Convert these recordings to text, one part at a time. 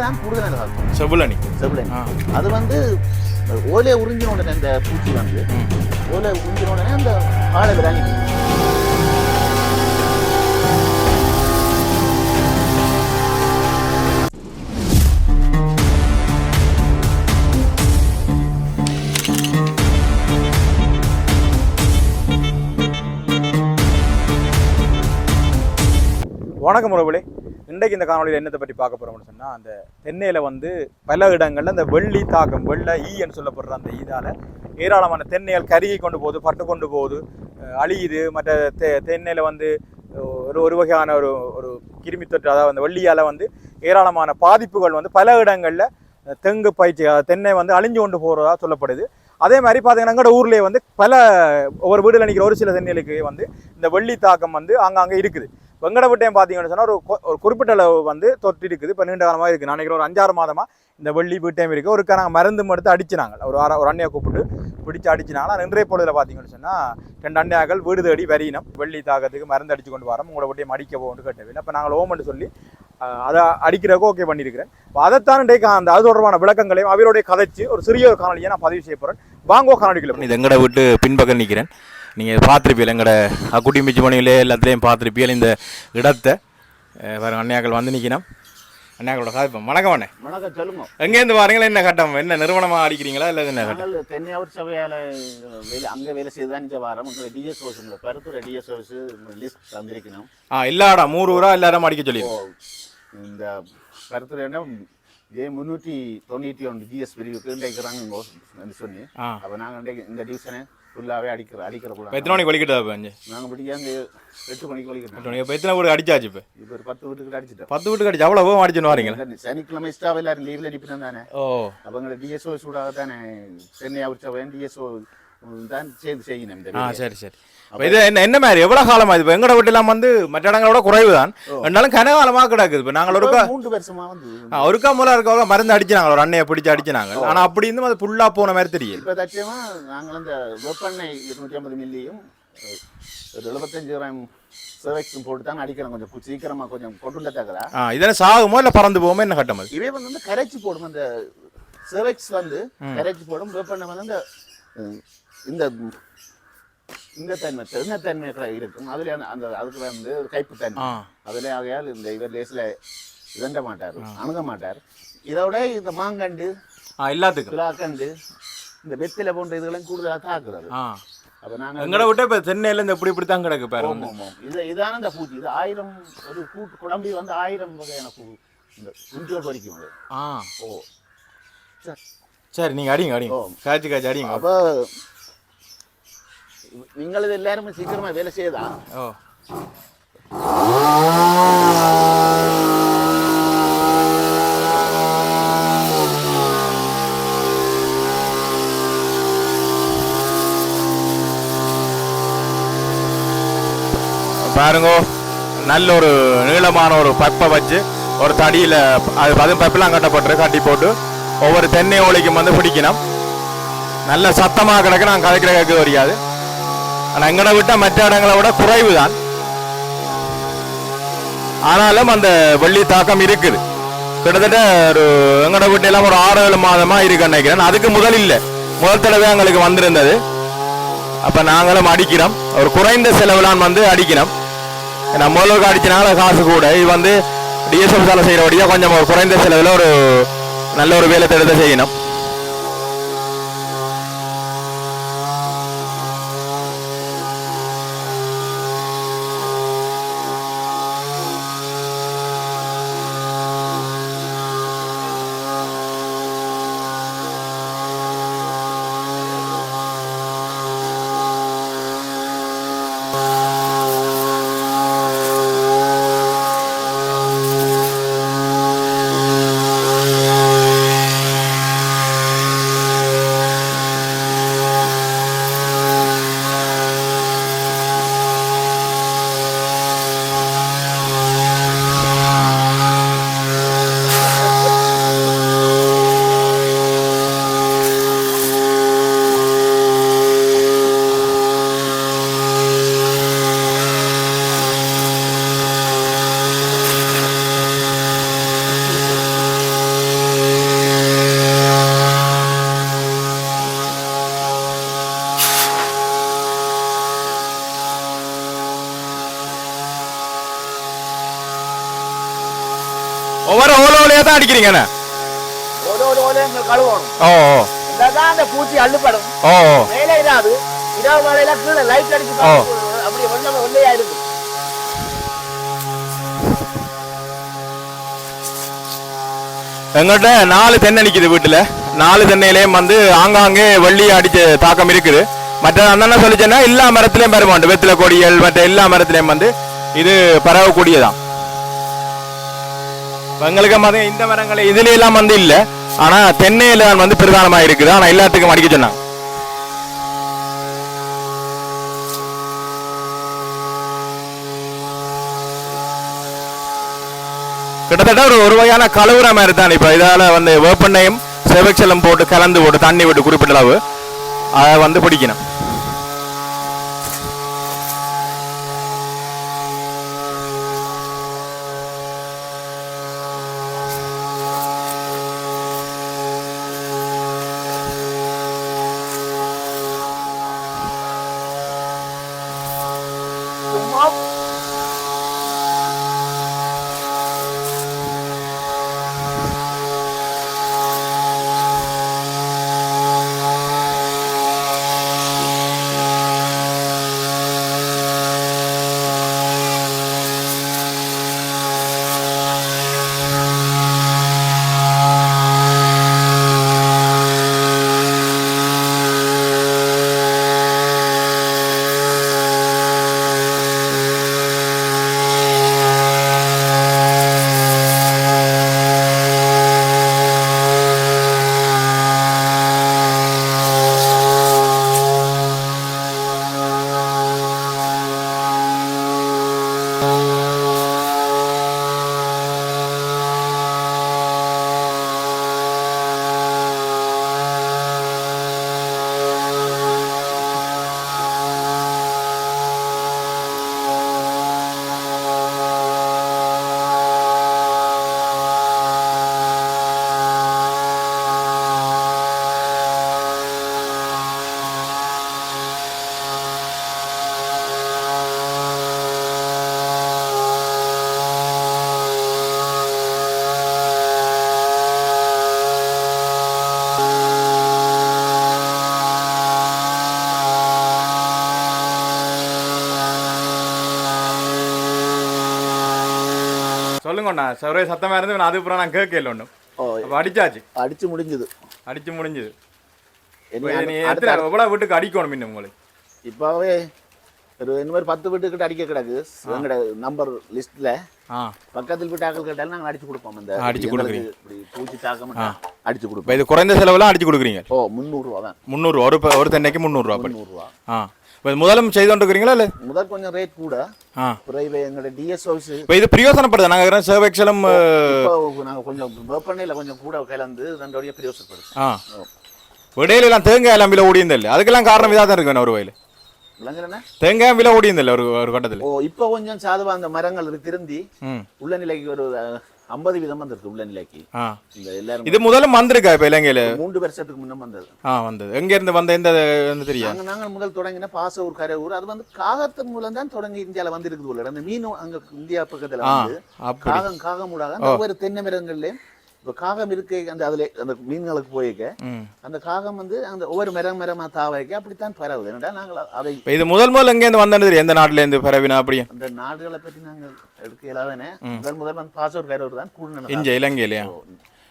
தான் கூடுதலாக தாக்கும். செவ்வளனி. செவிலன் ஆ. அது வந்து ஓலையை உறிஞ்சின உடனே அந்த பூச்சி வந்து. ஓலை உறிஞ்சின உடனே அந்த ஆளை விடாங்கி வணக்கம் உறவுகளே. இன்றைக்கு இந்த காணொலியில் என்னத்தை பற்றி பார்க்க போகிறோம்னு சொன்னால் அந்த தென்னையில் வந்து பல இடங்களில் அந்த வெள்ளி தாக்கம் வெள்ளை ஈன்னு சொல்லப்படுற அந்த ஈதால் ஏராளமான தென்னைகள் கருகி கொண்டு போகுது பட்டு கொண்டு போகுது அழியுது. மற்ற தெ தென்னையில் வந்து ஒரு ஒரு வகையான ஒரு ஒரு கிருமி தொற்று அதாவது அந்த வெள்ளியால் வந்து ஏராளமான பாதிப்புகள் வந்து பல இடங்களில் தெங்கு பயிற்சி தென்னை வந்து அழிஞ்சு கொண்டு போகிறதா சொல்லப்படுது. அதே மாதிரி பார்த்தீங்கன்னா எங்களோட ஊர்லேயே வந்து பல ஒவ்வொரு வீடுல நினைக்கிற ஒரு சில தென்னைகளுக்கு வந்து இந்த வெள்ளி தாக்கம் வந்து அங்கங்கே இருக்குது. வெங்கட பார்த்தீங்கன்னு சொன்னால் ஒரு ஒரு குறிப்பிட்ட அளவு வந்து தொற்று இருக்குது இப்போ நீண்ட காலமாக இருக்குது நான் ஒரு அஞ்சாறு மாதமாக இந்த வெள்ளி வீட்டையும் இருக்குது ஒரு நாங்கள் மருந்து எடுத்து அடிச்சினாங்க. ஒரு அரை ஒரு அண்ணையை கூப்பிட்டு பிடிச்சி அடிச்சினாங்க. ஆனால் இன்றைய பார்த்தீங்கன்னு சொன்னால் ரெண்டு அண்ணையாக்கள் வீடு தேடி வரியினம். வெள்ளி தாக்கத்துக்கு மருந்து அடிச்சு கொண்டு வரோம். உங்களோட பட்டியம் அடிக்க போகணும்னு கேட்டவில்லை அப்போ நாங்கள் ஓமெண்ட் சொல்லி அதை அடிக்கிறக்கு ஓகே பண்ணியிருக்கிறேன். இப்போ அதைத்தான் இன்றைக்கு அந்த அது தொடர்பான விளக்கங்களையும் அவருடைய கதைச்சு ஒரு சிறிய ஒரு காணொலியை நான் பதிவு செய்ய போகிறேன் வாங்கோ காணொலிகளை இது எங்கட விட்டு பின்பக்கம் நிற்கிறேன் நீங்கள் பார்த்துருப்பீங்க எங்கட குட்டி மிச்சி மணிகளே எல்லாத்துலேயும் பார்த்துருப்பீங்க இந்த இடத்தை வேறு அண்ணையாக்கள் வந்து நிற்கணும். அண்ணையாக்களோட காய்ப்போம் வணக்கம் அண்ணே. வணக்கம் சொல்லுங்க. எங்கேருந்து வாரீங்களா? என்ன கட்டம்? என்ன நிறுவனமாக அடிக்கிறீங்களா? இல்லை என்ன கட்டம்? தென்னையாவூர் சபையால் வேலை அங்கே வேலை செய்து தான் இந்த வாரம். உங்களை DS house Paruthur DS house list தந்திருக்கணும். ஆ இல்லாடா மூணு ஊரா எல்லாரும் அடிக்க சொல்லி இந்த பருத்தூர் ஜே முந்நூற்றி தொண்ணூற்றி ஒன்று ஜிஎஸ் பிரிவுக்கு இன்றைக்கிறாங்க சொல்லி ஆ. அப்போ நாங்கள் இன்றைக்கு இந்த டிவிஷனை ஃபுல்லாகவே அடிக்கிற அடிக்கிற கூட. எத்தனை மணிக்கு வலிக்கிட்டா இப்போ அஞ்சு நாங்கள் பிடிக்க அந்த எட்டு மணிக்கு வலிக்கிறோம் இப்போ எத்தனை வீடு அடிச்சாச்சு இப்போ? இப்போ ஒரு பத்து வீட்டுக்கு அடிச்சிட்டோம். பத்து வீட்டுக்கு அடிச்சு அவ்வளோ அடிச்சுன்னு வாரீங்களா? சனிக்கிழமை ஸ்டாஃப் எல்லாரும் லீவில் அனுப்பினோம் தானே. ஓ. அவங்க டிஎஸ்ஓ சூடாக தானே சென்னை அவர் டிஎஸ்ஓ தான் சேர்ந்து செய்யணும் இந்த ஆ. சரி சரி. இது என்ன என்ன மாதிரி எவ்வளோ காலமா இது? இப்போ எங்கட வீட்டெல்லாம் வந்து மற்ற இடங்களோட குறைவு தான் இருந்தாலும் கனகாலமாக கிடக்குது. இப்போ நாங்கள் ஒருக்கா மூன்று வருஷமா வந்து ஆ, ஒருக்கா மூலம் இருக்கவங்க மருந்து அடிச்சினாங்க ஒரு அண்ணையை பிடிச்சி அடிச்சினாங்க ஆனால் அப்படி இருந்தும் அது ஃபுல்லாக போன மாதிரி தெரியல. இப்போ தச்சமா நாங்கள் அந்த வெப்பெண்ணெய் இருநூற்றி ஐம்பது மில்லியும் ஒரு எழுபத்தஞ்சு கிராம் செவக்ஸும் போட்டு தான் அடிக்கிறோம். கொஞ்சம் கு- சீக்கிரமா கொஞ்சம் தக்கதா ஆ இதெல்லாம் சாகுமோ இல்லை பறந்து போகுமோ என்ன கட்டம் இவே வந்து கரைச்சி போடும். அந்த செவக்ஸ் வந்து கரைச்சி போடும். வெப்பெண்ணெய் வந்து அந்த இந்த இந்த தன்மை தென்னத்தன்மை இருக்கும். அதுல அந்த- அதுக்கு வந்து ஒரு கைப்பு தன்மை அதுல ஆகையால் இந்த இவர் லேசில் இதண்ட மாட்டார் அணுக மாட்டார். இதோட இந்த மாங்கண்டு எல்லாத்துக்கும். துலாக்கண்டு இந்த வெத்தில போன்ற இதெல்லாம் கூடுதலாக தாக்குறது. அப்ப நாங்க எங்கட விட்ட இப்போ சென்னையில இந்த இப்படி இப்படி தான் கிடக்கு பேர் ஆமாம், வந்து. ஆமாம். இது இதான இந்த பூச்சி. இது ஆயிரம் ஒரு கூட்டு குழம்பி வந்து ஆயிரம் வகையான பூ. இந்த குஞ்சுகள் பறிக்கும் ஆ. ஓ. சரி. சரி நீங்கள் அடிங்க அடிங்க. காய்ச்சி காய்ச்சி அடிங்க. அப்ப நீங்கள் இது எல்லாருமே சீக்கிரமா வேலை செய்யதா? ஓ. பாருங்க நல்ல ஒரு நீளமான ஒரு பைப்பை வச்சு ஒரு தடியில் அது பதும் பைப்பெல்லாம் கட்டப்பட்டு கட்டி போட்டு. ஒவ்வொரு தென்னை ஓலைக்கும் வந்து பிடிக்கணும். நல்ல சத்தமாக கிடக்கு நான் கதைக்கிற கேட்க தெரியாது. ஆனால் எங்களை விட்டால் மற்ற இடங்களை விட குறைவு தான் ஆனாலும் அந்த வெள்ளி தாக்கம் இருக்குது. கிட்டத்தட்ட ஒரு எங்கட வீட்டிலாம் ஒரு ஆறு ஏழு மாதமா இருக்கு நினைக்கிறேன் அதுக்கு முதல் இல்லை. முதல் தடவை எங்களுக்கு வந்திருந்தது. அப்ப நாங்களும் அடிக்கிறோம். ஒரு குறைந்த செலவுலான் வந்து அடிக்கிறோம். ஏன்னா முதலுக்கு அடிச்சனால காசு கூட. இது வந்து டிஎஸ்எம் சாலை செய்யறபடியா கொஞ்சம் ஒரு குறைந்த செலவில் ஒரு நல்ல ஒரு வேலை திட்டத்தை செய்யணும். தான் இருக்கு. எங்கள்கிட்ட நாலு தென்னை நிக்குது வீட்டுல. நாலு தென்னையிலையும் வந்து ஆங்காங்கே வெள்ளி அடிச்ச தாக்கம் இருக்குது. மற்ற அண்ணா சொல்லிச்சேன்னா எல்லா மரத்திலையும் பரவாண்டு வெத்தில கொடிகள் மற்ற எல்லா மரத்திலையும் வந்து இது பரவக்கூடியதான் எங்களுக்கு மதம் இந்த மரங்கள் இதுல எல்லாம் வந்து இல்ல. ஆனா தென்னையில வந்து பிரதானமா இருக்குது. ஆனா எல்லாத்துக்கும் அடிக்க சொன்னாங்க. கிட்டத்தட்ட ஒரு ஒரு வகையான கலவுற மாதிரி தான் இப்போ இதால் வந்து வேப்பெண்ணையும் செவச்சலம் போட்டு கலந்து போட்டு தண்ணி விட்டு குறிப்பிட்ட அளவு அதை வந்து பிடிக்கணும். சொல்லுங்கண்ணா ஒரே சத்தமா இருந்து நான் அதுக்கப்புறம் நான் கேட்கல ஒன்றும் அடிச்சாச்சு அடிச்சு முடிஞ்சது அடிச்சு முடிஞ்சது எவ்வளவு வீட்டுக்கு அடிக்கணும் இன்னும் உங்களுக்கு இப்பவே ஒரு இந்த மாதிரி பத்து வீட்டுக்கிட்ட அடிக்க கிடக்கு எங்களோட நம்பர் லிஸ்ட்ல பக்கத்தில் வீட்டு ஆக்கள் கேட்டாலும் நாங்க அடிச்சு கொடுப்போம் இந்த அடிச்சு எங்களுக்கு இப்படி பூச்சி தாக்கம் அடிச்சு கொடுப்போம் இது குறைந்த செலவுலாம் அடிச்சு கொடுக்குறீங்க ஓ முந்நூறு ரூபா தான் முந்நூறுரூவா ஒரு ஒரு தென்னைக்கு முந்நூறுரூவா அப்படி முந்நூறு ரூபா ஆ இப்போ முதலும் செய்து கொண்டிருக்கிறீங்களா இல்லை? முதல் கொஞ்சம் ரேட் கூட. ஆ. பிறகு எங்களோட டிஎஸ் ஹவுஸ் இப்போ இது பிரயோசனப்படுது. நாங்கள் சேவெக்சலம் இப்போ நாங்க கொஞ்சம் வெப்பண்ணையில கொஞ்சம் கூட கலந்து ரெண்டு வழியா பிரயோசனப்படுது. ஆ. இடையில எல்லாம் தேங்காய் எல்லாம் விலை ஓடியிருந்தில்ல அதுக்கெல்லாம் காரணம் இதாக தான் இருக்கு ஒரு வயல் தேங்காய் விலை ஓடியிருந்தில்ல ஒரு ஒரு கட்டத்தில்? ஓ இப்போ கொஞ்சம் சாதுவா அந்த மரங்கள் திருந்தி. உள்ள நிலைக்கு ஒரு ஐம்பது வீதம் வந்திருக்கு உள்ள நிலைக்கு. இந்த எல்லாரும் இது முதல்ல வந்திருக்கா இப்போ இலங்கையில்? மூன்று வருஷத்துக்கு முன்ன வந்தது. ஆ வந்தது. வந்த எந்த வந்து தெரியா? நாங்க நாங்க முதல் தொடங்கின பாசூர் கரையூர் அது வந்து காகத்தின் மூலம் தான் தொடங்கி இந்தியால வந்திருக்குது உள்ள அந்த மீன் அங்க இந்தியா பக்கத்துல வந்து காகம் காகமுடாக அந்த ஒவ்வொரு தென்னை மரங்கள்லயும் இப்போ காகம் இருக்கு அந்த அதுல அந்த மீன்களுக்கு போயிருக்க அந்த காகம் வந்து அந்த ஒவ்வொரு மரம் மரமா தாவைக்க அப்படித்தான் பரவுது. என்னடா நாங்கள் அதை இப்போ இது முதல் முதல் எங்கேருந்து வந்தது எந்த நாட்டிலேருந்து பரவினா அப்படியே அந்த நாடுகளை பற்றி நாங்கள் எடுக்க இயலாதானே. முதல் முதல் வந்து பாசூர் கரையூர் தான் கூடுனது இங்க இலங்கையிலையா?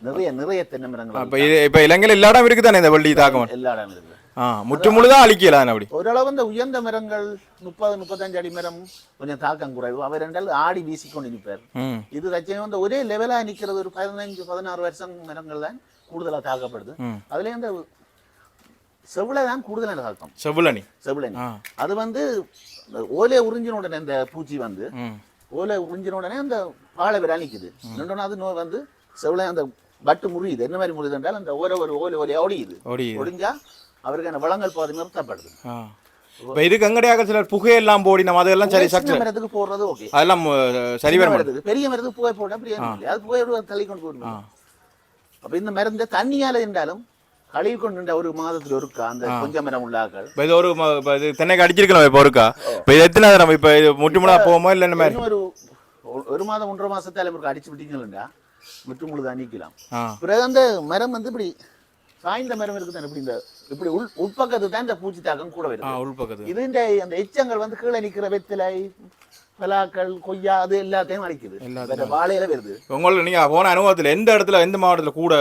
நிறைய நிறைய தென்னை மரங்கள் இது இப்போ இலங்கையில் எல்லா இடம் இருக்குதானே இந்த வெள்ளி தாக்கம் எல்லா இடம் இருக்குது ஆ முற்று முழுதாக அழிக்கலாம் அப்படி? ஓரளவு இந்த உயர்ந்த மரங்கள் முப்பது முப்பத்தஞ்சு அடி மரம் கொஞ்சம் தாக்கம் குறைவு. அவர் ரெண்டால் ஆடி வீசிக்கொண்டு நிற்பார் இது தச்சமே வந்து ஒரே லெவலா நிக்கிறது ஒரு பதினஞ்சு பதினாறு வருஷம் மரங்கள் தான் கூடுதலா தாக்கப்படுது. ம். அதுலயும் அந்த செவிலை தான் கூடுதலான தாக்கம். செவ்வளனி ஆ. அது வந்து இந்த ஓலையை உறிஞ்சின உடனே இந்த பூச்சி வந்து ஓலை உறிஞ்சின உடனே அந்த பாலை விரா நிக்குது. ரெண்டோன்னு அது நோய் வந்து செவிலை அந்த பட்டு முறியுது. என்ன மாதிரி முறியுது என்றால் அந்த ஓலை ஒரு ஓலை ஓலையா ஒடியுது. ஒடிஞ்சா அவருக்கான வளங்கள் பாதி நிறுத்தப்படுது இப்போ இதுக்கு எங்கடையாக சிலர் புகையெல்லாம் போடி நம்ம அதெல்லாம் சரி சக்தி மரத்துக்கு போடுறது ஓகே. அதெல்லாம் சரி வர மரத்துக்கு பெரிய மரத்துக்கு புகை போட்டா பிரியாணி இல்லை. அது புகை தள்ளி கொண்டு போயிடும் அப்ப இந்த மருந்து தண்ணியால இருந்தாலும் கழுவி கொண்டு ஒரு மாதத்துல ஒருக்கா அந்த கொஞ்ச மரம் உள்ளாக்கள் இது ஒரு இது தென்னைக்கு அடிச்சிருக்கலாம் இப்போ ஒருக்கா? இப்போ இது எத்தனை தரம் இப்போ இது முட்டி முடா போகுமோ இல்லை இந்த மாதிரி? ஒரு ஒரு மாதம் ஒன்றரை மாசத்தால அடிச்சு விட்டீங்கன்னா முற்று முழுதாக நீக்கலாம். ஆ. பிறகு அந்த மரம் வந்து இப்படி சாய்ந்த மரம் இருக்குது இப்படி இந்த இப்படி உள் உட்பக்கத்து தான் இந்த பூச்சி தாக்கம் கூட ஆ வருது உள்பக்கத்து. இது இந்த அந்த எச்சங்கள் வந்து கீழே நிக்கிற வெத்திலை பலாக்கள் கொய்யா அது எல்லாத்தையும் வேற வாழையில வருது. உங்களுக்கு நீங்க போன அனுபவத்துல எந்த இடத்துல எந்த மாவட்டத்துல கூட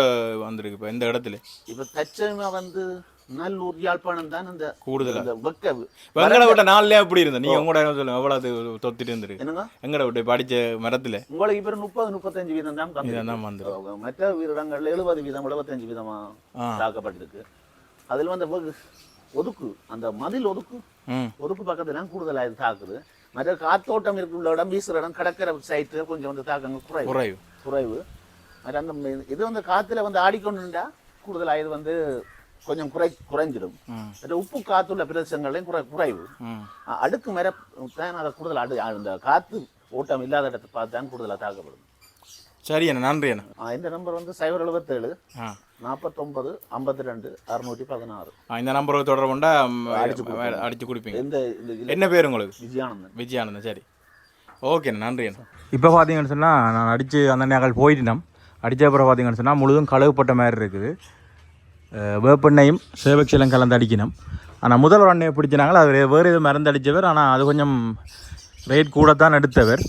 வந்திருக்கு இப்போ? எந்த இடத்துல? இப்ப தச்சமா வந்து நல்லூர் யாழ்ப்பாணம் தான் அந்த கூடுதலா? இந்த வெக்க வெங்கட விட்ட நாள்லயே எப்படி இருந்தது. நீங்க உங்களோட சொல்லுங்க? எவ்வளவு தொத்திட்டு இருந்திருக்கு என்னங்க? எங்கட விட்டு படிச்ச மரத்துல. உங்களுக்கு இப்ப முப்பது முப்பத்தஞ்சு வீதம் தான் கம்மி. இதான் வந்து மற்ற வீரங்கள்ல எழுபது வீதம் எழுபத்தஞ்சு வீதமா. தாக்கப்பட்டிருக்கு. அதுல வந்து ஒதுக்கு அந்த மதில் ஒதுக்கு ஒதுக்கு பக்கத்துல கூடுதலா இது தாக்குது. மற்ற காத்தோட்டம் இருக்கிற இடம் வீசுற இடம் கடற்கரை சைட்டு கொஞ்சம் வந்து தாக்கங்கள் குறைவு. குறைவு. குறைவு. அந்த இது வந்து காத்துல வந்து ஆடிக்கொண்டுண்டா கூடுதலா இது வந்து கொஞ்சம் குறை குறைஞ்சிடும். உப்பு காத்துள்ள பிரதேசங்களையும் குறை குறைவு. அடுக்கு மேல தான் அதை கூடுதல் அடு அந்த காத்து ஓட்டம் இல்லாத இடத்தை பார்த்து தான் கூடுதலா தாக்கப்படும் சரி அண்ணா நன்றி அண்ணா. ஆ, இந்த நம்பர் வந்து சைபர் எழுபத்தேழு ஆ. நாற்பத்தொன்பது ஐம்பத்தி ரெண்டு அறுநூற்றி பதினாறு இந்த நம்பருக்கு தொடர்பு கொண்டா அடிச்சு கொடுப்பீங்க. அடிச்சு கொடுப்பீங்க. எந்த என்ன பேர் உங்களுக்கு? விஜயானந்தன். விஜயானந்தன் சரி. ஓகேண்ணா நன்றி அண்ணா. இப்போ பார்த்தீங்கன்னு சொன்னால் நான் அடித்து அந்த நகல் போயிட்டோம் அடித்த அப்புறம் பார்த்தீங்கன்னு சொன்னால் முழுதும் கழுவுப்பட்ட மாதிரி இருக்குது. வேப்பெண்ணையும் சேவக்சிலும் கலந்து அடிக்கணும். ஆனால் முதல் ஒரு எண்ணெயை பிடிச்சினாங்க அது வேறு எதுவும் மருந்து அடித்தவர் ஆனால் அது கொஞ்சம் ரேட் கூட தான் எடுத்தவர்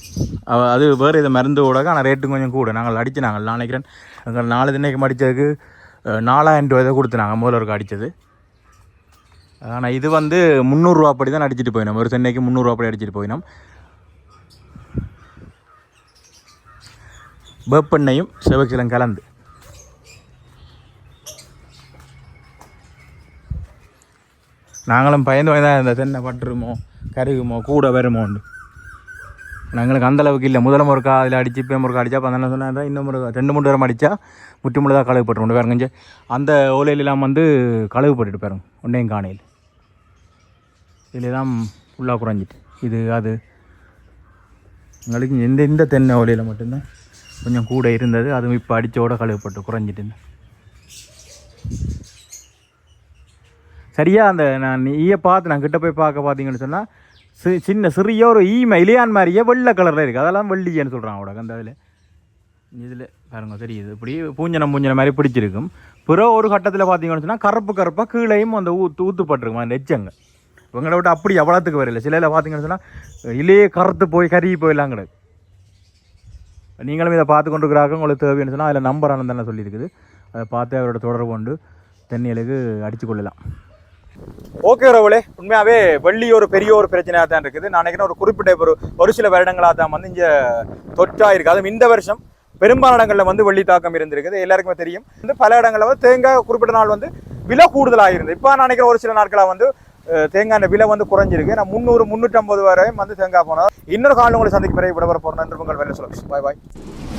அது வேறு எதுவும் மருந்து கூட ஆனால் ரேட்டும் கொஞ்சம் கூட. நாங்கள் அடிச்சு நாங்கள் நான் நினைக்கிறேன். எங்கள் நாலு தினைக்கு அடித்ததுக்கு நாலாயிரம் ரூபாய் தான் கொடுத்துனாங்க முதல்வருக்கு அடித்தது ஆனால் இது வந்து முந்நூறுரூவா அப்படி தான் அடிச்சுட்டு போயினோம். ஒரு சென்னைக்கு முந்நூறுரூவா அப்படி அடிச்சிட்டு போயினோம். வேப்பெண்ணையும் சிவக்கிழங்கு கலந்து. நாங்களும் பயந்து தான் இருந்தோம் தென்னை பட்டுருமோ கருகுமோ கூட வருமோண்டு. எங்களுக்கு அந்த அளவுக்கு இல்லை. முதல முறுக்கா அதில் அடித்து இப்போ முறுக்கா அடித்தா அப்போ அந்த சொன்னால் இன்னும் முறுக்கா ரெண்டு மூணு தரம் அடித்தா முட்டி முழுதாக கழுவு போட்டுருவோம் பாருங்க இங்க அந்த ஓலையிலெல்லாம் வந்து கழுவு போட்டுட்டு பாருங்க. ஒன்றையும் காணையில். இதில் தான் ஃபுல்லாக குறைஞ்சிட்டு. இது அது. எங்களுக்கு இந்த இந்த தென்னை ஓலையில் மட்டும்தான் கொஞ்சம் கூட இருந்தது. அதுவும் இப்போ அடித்தோட கழுவுப்பட்டு குறைஞ்சிட்டு இருந்தேன் சரியாக அந்த நான் ஈயை பார்த்து நான் கிட்ட போய் பார்க்க பார்த்தீங்கன்னு சொன்னால் சி சின்ன சிறிய ஒரு ஈமை இலையான் மாதிரியே வெள்ளை கலரில் இருக்குது அதெல்லாம் வெள்ளியன்னு சொல்கிறான் அவட அந்த இதில். இதில் பாருங்க தெரியுது. இப்படி பூஞ்சனம் பூஞ்சனம் மாதிரி பிடிச்சிருக்கும். பிற ஒரு கட்டத்தில் பார்த்தீங்கன்னு சொன்னால் கருப்பு கருப்பாக கீழையும் அந்த ஊத்து ஊத்துப்பட்டிருக்கும். அந்த எச்சங்க இவங்களை விட்டு அப்படி எவ்வளோத்துக்கு வரையில. சிலையில் பார்த்தீங்கன்னு சொன்னால் இலையே கருத்து போய் கருகி போயிடலாம் கிடக்கு. நீங்களும் இதை பார்த்து கொண்டு இருக்கிறாங்க உங்களுக்கு தேவைன்னு சொன்னால் அதில் நம்பர் தானே சொல்லியிருக்குது. அதை பார்த்து அவரோட தொடர்பு கொண்டு தென்னியலுக்கு அடித்து கொள்ளலாம். ஓகே ரவலே உண்மையாகவே வெள்ளி ஒரு பெரிய ஒரு பிரச்சனையாக தான் இருக்குது. நான் நினைக்கிறேன் ஒரு குறிப்பிட்ட ஒரு ஒரு சில வருடங்களாக தான் வந்து இங்கே தொற்றாக இருக்குது அதுவும் இந்த வருஷம் பெரும்பாலான இடங்களில் வந்து வெள்ளி தாக்கம் இருந்திருக்குது. எல்லாருக்குமே தெரியும். வந்து பல இடங்களில் வந்து தேங்காய் குறிப்பிட்ட நாள் வந்து விலை கூடுதலாக இருந்தது. இப்போ நான் நினைக்கிறேன் ஒரு சில நாட்களாக வந்து தேங்காய் விலை வந்து குறைஞ்சிருக்கு. நான் முந்நூறு முந்நூற்றம்பது வரையும் வந்து தேங்காய் போனால் இன்னொரு காலம் உங்களை சந்திக்கும் பிறகு விட போகிறேன் உங்கள் வேலை சொல்லுங்கள் பாய் பாய்